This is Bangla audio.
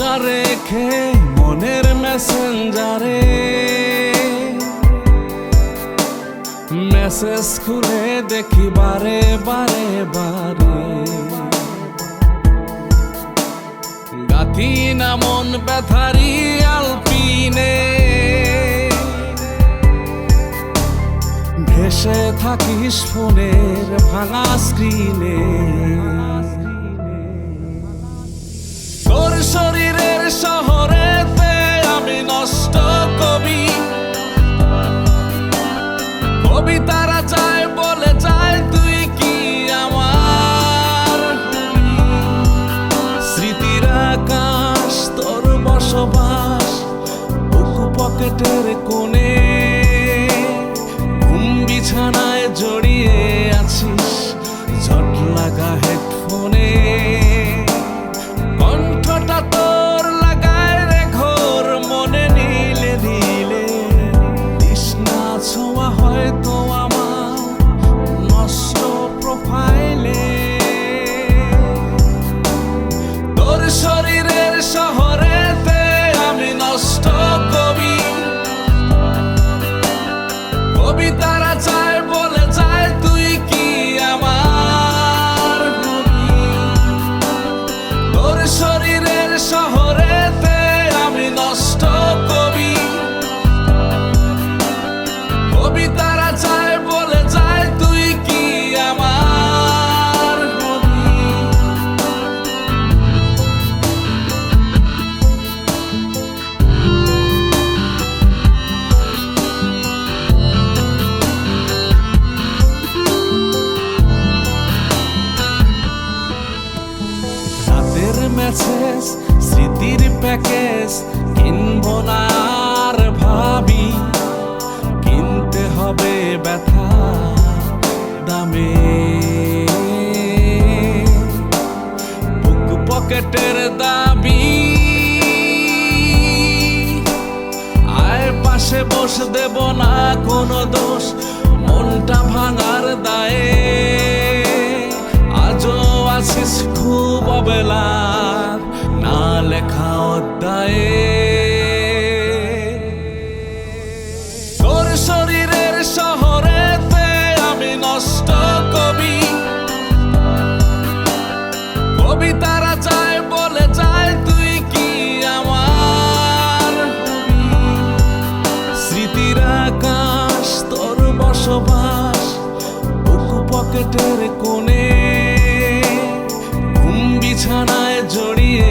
ফোনটা রেখে মনের মেসেঞ্জারে মেসেজ খুলে দেখি বারে বারে বারে। গাথি না মন ব্যথারি আলপিনে। ভেসে থাকিস ফোনের ভাঙা স্ক্রিনে আকাশ তোর বসবাস বুকু পকেটের কোণে। ঘুম বিছানায় মেসেজ স্মৃতির প্যাকেজ কিনবো না আর ভাবি। কিনতে হবে ব্যথা দামে। বুক পকেটের দাবি। আয় পাশে বসে, দেব না কোনো দোষ। লেখা অধ্যায়ে। শরীরের শহরেতে আমি নষ্ট চায়, বলে তুই কি আমার স্মৃতির আকাশ বসবাস পকেটের কোণে। ঘুম বিছানায় জড়িয়ে